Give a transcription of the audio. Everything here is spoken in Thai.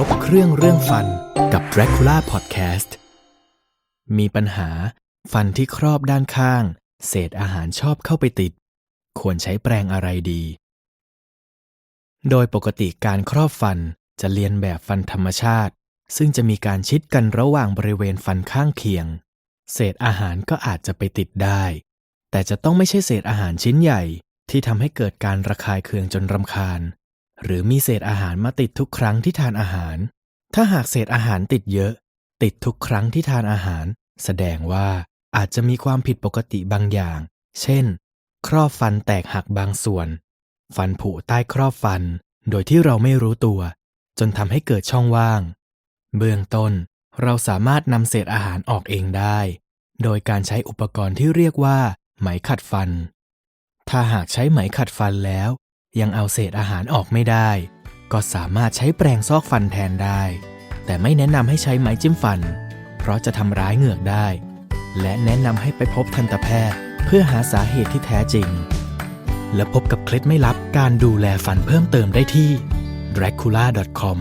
รบเครื่องเรื่องฟันกับ Dracula Podcast มีปัญหา ฟันที่ครอบด้านข้าง เศษอาหารชอบเข้าไปติด ควรใช้แปรงอะไรดี โดยปกติการครอบฟันจะเลียนแบบฟันธรรมชาติ ซึ่งจะมีการชิดกันระหว่างบริเวณฟันข้างเคียง เศษอาหารก็อาจจะไปติดได้ แต่จะต้องไม่ใช่เศษอาหารชิ้นใหญ่ที่ทำให้เกิดการระคายเคืองจนรำคาญ หรือมีเศษอาหารมาติดทุกครั้งที่ทานอาหาร ถ้าหากเศษอาหารติดเยอะ ติดทุกครั้งที่ทานอาหาร แสดงว่าอาจจะมีความผิดปกติบางอย่าง เช่น ครอบฟันแตกหักบางส่วน ฟันผุใต้ครอบฟัน โดยที่เราไม่รู้ตัว จนทำให้เกิดช่องว่าง เบื้องต้นเราสามารถนำเศษอาหารออกเองได้ โดยการใช้อุปกรณ์ที่เรียกว่า ไหมขัดฟัน ถ้าหากใช้ไหมขัดฟันแล้ว ยังเอาเศษอาหารออกไม่ได้ ก็สามารถใช้แปรงซอกฟันแทนได้ แต่ไม่แนะนำให้ใช้ไม้จิ้มฟัน เพราะจะทำร้ายเหงือกได้ และแนะนำให้ไปพบทันตแพทย์ เพื่อหาสาเหตุที่แท้จริง และพบกับเคล็ดไม่ลับการดูแลฟันเพิ่มเติมได้ที่ dracula.com